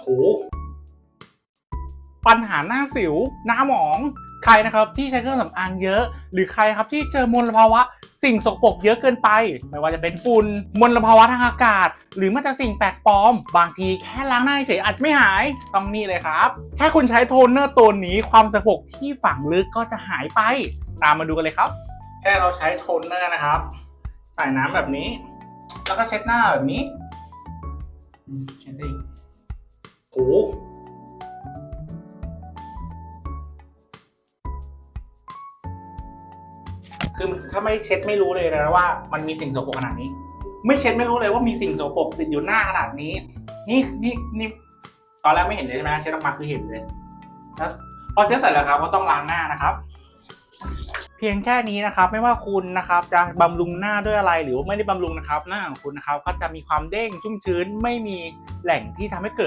โหปัญหาหน้าสิว หน้าหมอง ใครนะครับที่ใช้เครื่องสำอางเยอะ หรือใครครับที่เจอมลภาวะสิ่งสกปรกเยอะเกินไป ไม่ว่าจะเป็นฝุ่นมลภาวะทางอากาศ หรือแม้แต่สิ่งแปลกปลอม บางทีแค่ล้างหน้าเฉยอาจไม่หาย ต้องนี่เลยครับ แค่คุณใช้โทนเนอร์ตัวนี้ความสกปรกที่ฝังลึกก็จะหายไป ตามมาดูกันเลยครับ แค่เราใช้โทนเนอร์นะครับ ใส่น้ำแบบนี้ แล้วก็เช็ดหน้าแบบนี้เช็ดได้ คือถ้าไม่เช็ดไม่รู้เลยนะว่ามันมีสิ่งสกปรกขนาดนี้ ไม่เช็ดไม่รู้เลยว่ามีสิ่งสกปรกติดอยู่หน้าขนาดนี้ นี่นี่นี่ตอนแรกไม่เห็นเลยใช่ไหมเช็ดออกมาคือเห็นเลยแล้วพอเช็ดเสร็จแล้วครับก็ต้องล้างหน้านะครับ เพียงแค่นี้นะครับ ไม่ว่าคุณนะครับ จะบำรุงหน้าด้วยอะไรหรือว่าไม่ได้บำรุงนะครับ หน้าของคุณนะครับ ก็จะมีความเด้งชุ่มชื้นไม่มีแหล่งที่ทำให้เกิด